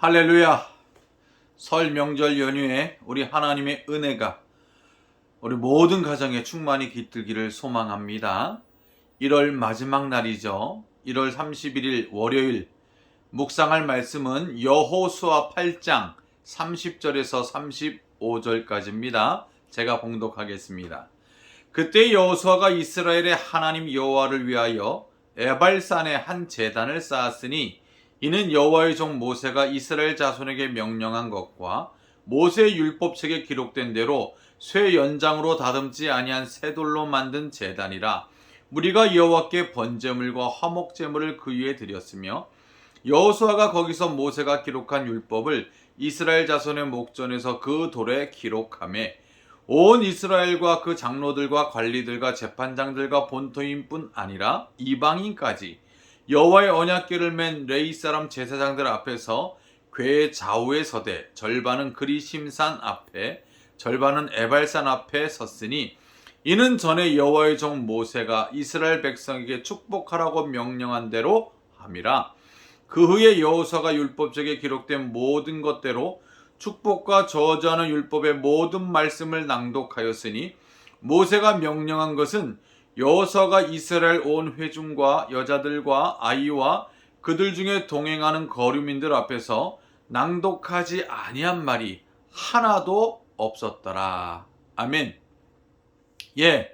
할렐루야. 설 명절 연휴에 우리 하나님의 은혜가 우리 모든 가정에 충만히 깃들기를 소망합니다. 1월 마지막 날이죠. 1월 31일 월요일 묵상할 말씀은 여호수아 8장 30절에서 35절까지입니다. 제가 봉독하겠습니다. 그때 여호수아가 이스라엘의 하나님 여호와를 위하여 에발산에 한 제단을 쌓았으니 이는 여호와의 종 모세가 이스라엘 자손에게 명령한 것과 모세 율법책에 기록된 대로 쇠 연장으로 다듬지 아니한 새 돌로 만든 제단이라 무리가 여호와께 번제물과 화목 제물을 그 위에 드렸으며 여호수아가 거기서 모세가 기록한 율법을 이스라엘 자손의 목전에서 그 돌에 기록함에 온 이스라엘과 그 장로들과 관리들과 재판장들과 본토인뿐 아니라 이방인까지 여호와의 언약궤를 맨 레이 사람 제사장들 앞에서 궤의 좌우에 서되 절반은 그리심산 앞에 절반은 에발산 앞에 섰으니 이는 전에 여호와의 종 모세가 이스라엘 백성에게 축복하라고 명령한 대로 함이라. 그 후에 여호수아가 율법책에 기록된 모든 것대로 축복과 저주하는 율법의 모든 말씀을 낭독하였으니 모세가 명령한 것은 여호수아가 이스라엘 온 회중과 여자들과 아이와 그들 중에 동행하는 거류민들 앞에서 낭독하지 아니한 말이 하나도 없었더라. 아멘. 예.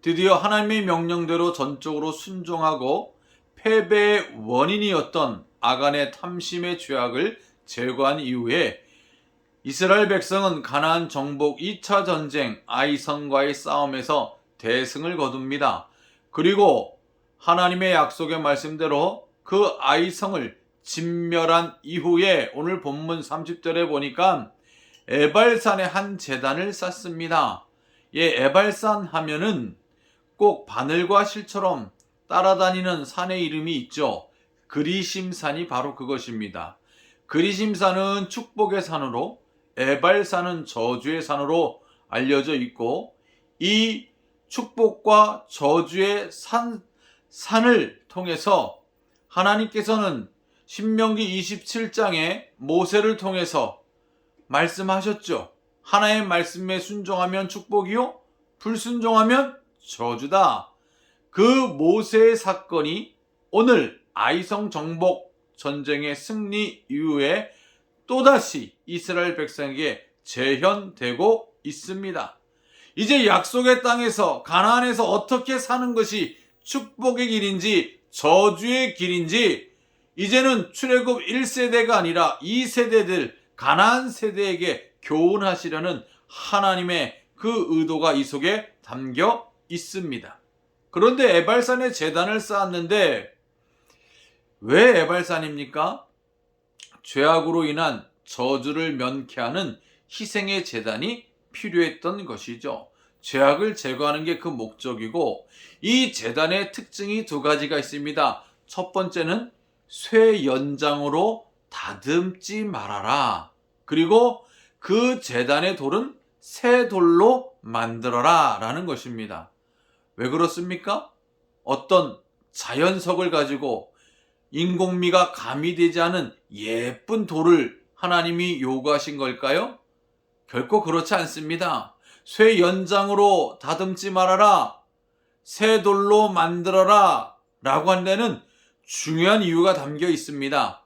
드디어 하나님의 명령대로 전적으로 순종하고 패배의 원인이었던 아간의 탐심의 죄악을 제거한 이후에 이스라엘 백성은 가나안 정복 2차 전쟁 아이성과의 싸움에서 대승을 거둡니다. 그리고 하나님의 약속의 말씀대로 그 아이성을 진멸한 이후에 오늘 본문 30절에 보니까 에발산에 한 재단을 쌓습니다. 예, 에발산 하면은 꼭 바늘과 실처럼 따라다니는 산의 이름이 있죠. 그리심산이 바로 그것입니다. 그리심산은 축복의 산으로 에발산은 저주의 산으로 알려져 있고 이 축복과 저주의 산, 산을 통해서 하나님께서는 신명기 27장에 모세를 통해서 말씀하셨죠. 하나의 말씀에 순종하면 축복이요, 불순종하면 저주다. 그 모세의 사건이 오늘 아이성 정복 전쟁의 승리 이후에 또다시 이스라엘 백성에게 재현되고 있습니다. 이제 약속의 땅에서 가나안에서 어떻게 사는 것이 축복의 길인지 저주의 길인지 이제는 출애굽 1세대가 아니라 2세대들 가나안 세대에게 교훈하시려는 하나님의 그 의도가 이 속에 담겨 있습니다. 그런데 에발산에 재단을 쌓았는데 왜 에발산입니까? 죄악으로 인한 저주를 면케하는 희생의 재단이 필요했던 것이죠. 죄악을 제거하는 게 그 목적이고 이 재단의 특징이 두 가지가 있습니다. 첫 번째는 쇠 연장으로 다듬지 말아라. 그리고 그 재단의 돌은 새 돌로 만들어라 라는 것입니다. 왜 그렇습니까? 어떤 자연석을 가지고 인공미가 가미되지 않은 예쁜 돌을 하나님이 요구하신 걸까요? 결코 그렇지 않습니다. 쇠 연장으로 다듬지 말아라. 새 돌로 만들어라. 라고 한 데는 중요한 이유가 담겨 있습니다.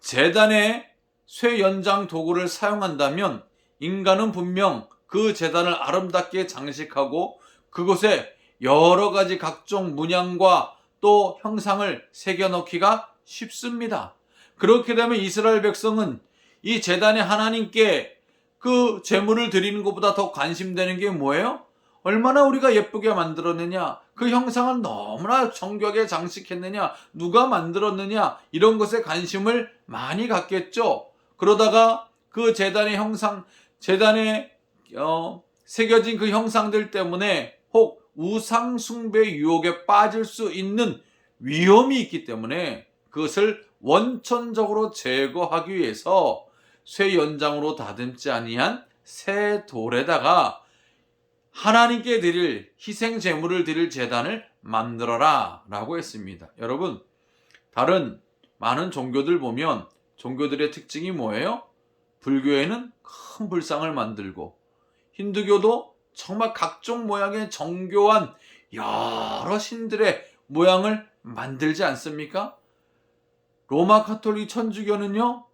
재단에 쇠 연장 도구를 사용한다면 인간은 분명 그 재단을 아름답게 장식하고 그곳에 여러 가지 각종 문양과 또 형상을 새겨넣기가 쉽습니다. 그렇게 되면 이스라엘 백성은 이 재단에 하나님께 그 재물을 드리는 것보다 더 관심되는 게 뭐예요? 얼마나 우리가 예쁘게 만들었느냐, 그 형상을 너무나 정교하게 장식했느냐, 누가 만들었느냐, 이런 것에 관심을 많이 갖겠죠. 그러다가 그 재단의 형상, 재단에 어, 새겨진 그 형상들 때문에 혹 우상숭배 유혹에 빠질 수 있는 위험이 있기 때문에 그것을 원천적으로 제거하기 위해서 쇠 연장으로 다듬지 아니한 새 돌에다가 하나님께 드릴 희생 제물을 드릴 제단을 만들어라 라고 했습니다. 여러분, 다른 많은 종교들 보면 종교들의 특징이 뭐예요? 불교에는 큰 불상을 만들고 힌두교도 정말 각종 모양의 정교한 여러 신들의 모양을 만들지 않습니까? 로마 카톨릭 천주교는요,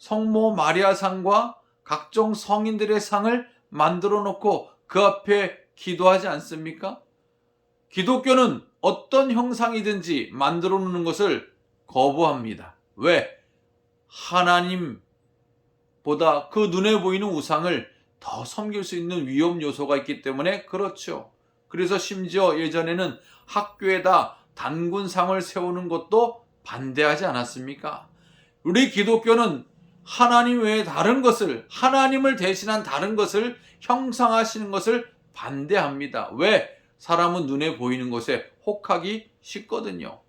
성모 마리아 상과 각종 성인들의 상을 만들어 놓고 그 앞에 기도하지 않습니까? 기독교는 어떤 형상이든지 만들어 놓는 것을 거부합니다. 왜? 하나님보다 그 눈에 보이는 우상을 더 섬길 수 있는 위험 요소가 있기 때문에 그렇죠. 그래서 심지어 예전에는 학교에다 단군상을 세우는 것도 반대하지 않았습니까? 우리 기독교는 하나님 외에 다른 것을, 하나님을 대신한 다른 것을 형상하시는 것을 반대합니다. 왜? 사람은 눈에 보이는 것에 혹하기 쉽거든요.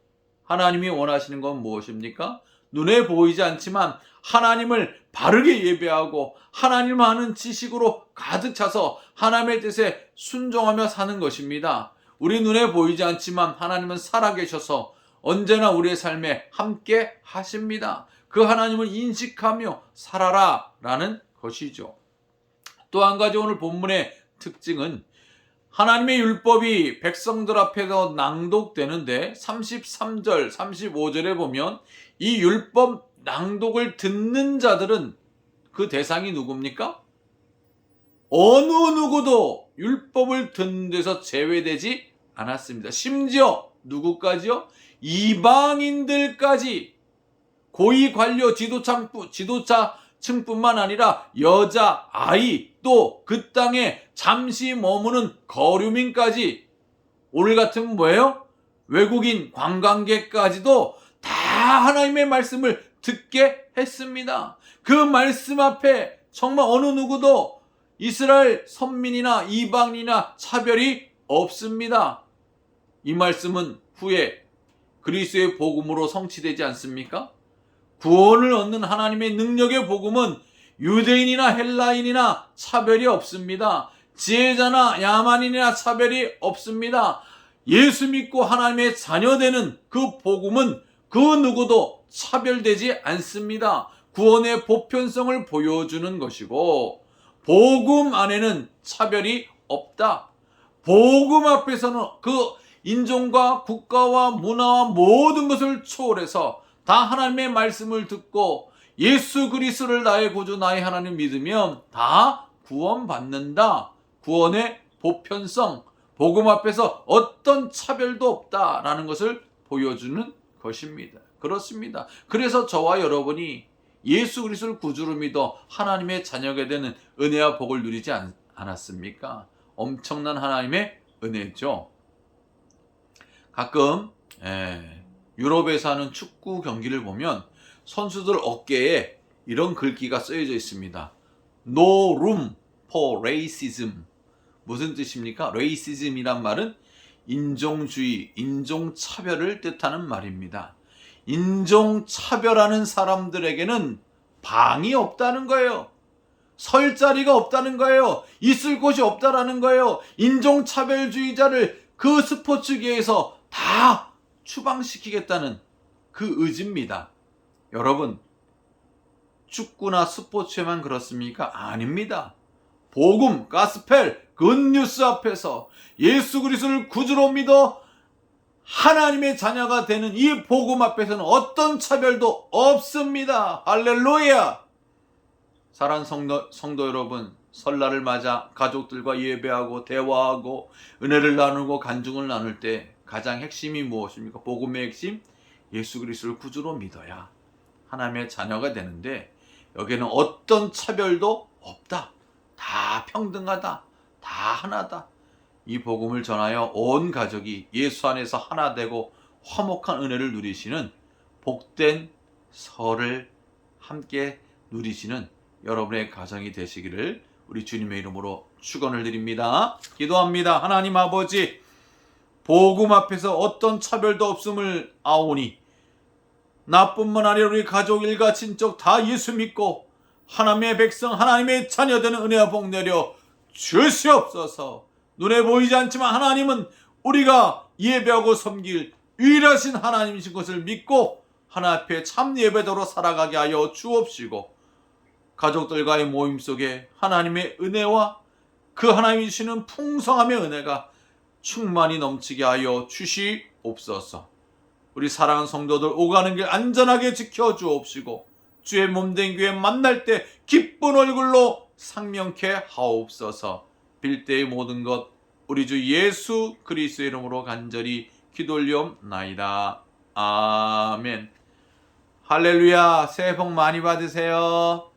하나님이 원하시는 건 무엇입니까? 눈에 보이지 않지만 하나님을 바르게 예배하고 하나님 아는 지식으로 가득 차서 하나님의 뜻에 순종하며 사는 것입니다. 우리 눈에 보이지 않지만 하나님은 살아계셔서 언제나 우리의 삶에 함께 하십니다. 그 하나님을 인식하며 살아라 라는 것이죠. 또 한 가지 오늘 본문의 특징은 하나님의 율법이 백성들 앞에서 낭독되는데 33절, 35절에 보면 이 율법 낭독을 듣는 자들은 그 대상이 누굽니까? 어느 누구도 율법을 듣는 데서 제외되지 않았습니다. 심지어 누구까지요? 이방인들까지 고위 관료 지도층, 지도자층뿐만 아니라 여자, 아이, 또 그 땅에 잠시 머무는 거류민까지 오늘 같은 뭐예요? 외국인 관광객까지도 다 하나님의 말씀을 듣게 했습니다. 그 말씀 앞에 정말 어느 누구도 이스라엘 선민이나 이방인이나 차별이 없습니다. 이 말씀은 후에 그리스의 복음으로 성취되지 않습니까? 구원을 얻는 하나님의 능력의 복음은 유대인이나 헬라인이나 차별이 없습니다. 지혜자나 야만인이나 차별이 없습니다. 예수 믿고 하나님의 자녀되는 그 복음은 그 누구도 차별되지 않습니다. 구원의 보편성을 보여주는 것이고, 복음 안에는 차별이 없다. 복음 앞에서는 그 인종과 국가와 문화와 모든 것을 초월해서 다 하나님의 말씀을 듣고 예수 그리스도를 나의 구주 나의 하나님 믿으면 다 구원받는다. 구원의 보편성, 복음 앞에서 어떤 차별도 없다라는 것을 보여주는 것입니다. 그렇습니다. 그래서 저와 여러분이 예수 그리스도를 구주로 믿어 하나님의 자녀가 되는 은혜와 복을 누리지 않, 않았습니까? 엄청난 하나님의 은혜죠. 가끔 에, 유럽에서 하는 축구 경기를 보면 선수들 어깨에 이런 글귀가 쓰여져 있습니다. No room for racism. 무슨 뜻입니까? racism이란 말은 인종주의, 인종차별을 뜻하는 말입니다. 인종차별하는 사람들에게는 방이 없다는 거예요. 설 자리가 없다는 거예요. 있을 곳이 없다라는 거예요. 인종차별주의자를 그 스포츠계에서 다 추방시키겠다는 그 의지입니다. 여러분, 축구나 스포츠에만 그렇습니까? 아닙니다. 복음, 가스펠, 굿뉴스 앞에서 예수 그리스도를 구주로 믿어 하나님의 자녀가 되는 이 복음 앞에서는 어떤 차별도 없습니다. 할렐루야! 사랑 성도, 성도 여러분, 설날을 맞아 가족들과 예배하고 대화하고 은혜를 나누고 간증을 나눌 때 가장 핵심이 무엇입니까? 복음의 핵심? 예수 그리스도를 구주로 믿어야 하나님의 자녀가 되는데 여기에는 어떤 차별도 없다. 다 평등하다. 다 하나다. 이 복음을 전하여 온 가족이 예수 안에서 하나 되고 화목한 은혜를 누리시는 복된 설을 함께 누리시는 여러분의 가정이 되시기를 우리 주님의 이름으로 축원을 드립니다. 기도합니다. 하나님 아버지 복음 앞에서 어떤 차별도 없음을 아오니 나뿐만 아니라 우리 가족 일가 친척 다 예수 믿고 하나님의 백성 하나님의 자녀 되는 은혜와 복 내려 주시옵소서. 눈에 보이지 않지만 하나님은 우리가 예배하고 섬길 유일하신 하나님이신 것을 믿고 하나 앞에 참 예배도로 살아가게 하여 주옵시고 가족들과의 모임 속에 하나님의 은혜와 그 하나님이 주시는 풍성함의 은혜가 충만히 넘치게 하여 주시옵소서. 우리 사랑하는 성도들 오가는 길 안전하게 지켜 주옵시고 주의 몸된 교회 만날 때 기쁜 얼굴로 상명케 하옵소서. 빌 때의 모든 것 우리 주 예수 그리스도의 이름으로 간절히 기도 올리옵나이다. 아멘. 할렐루야. 새해 복 많이 받으세요.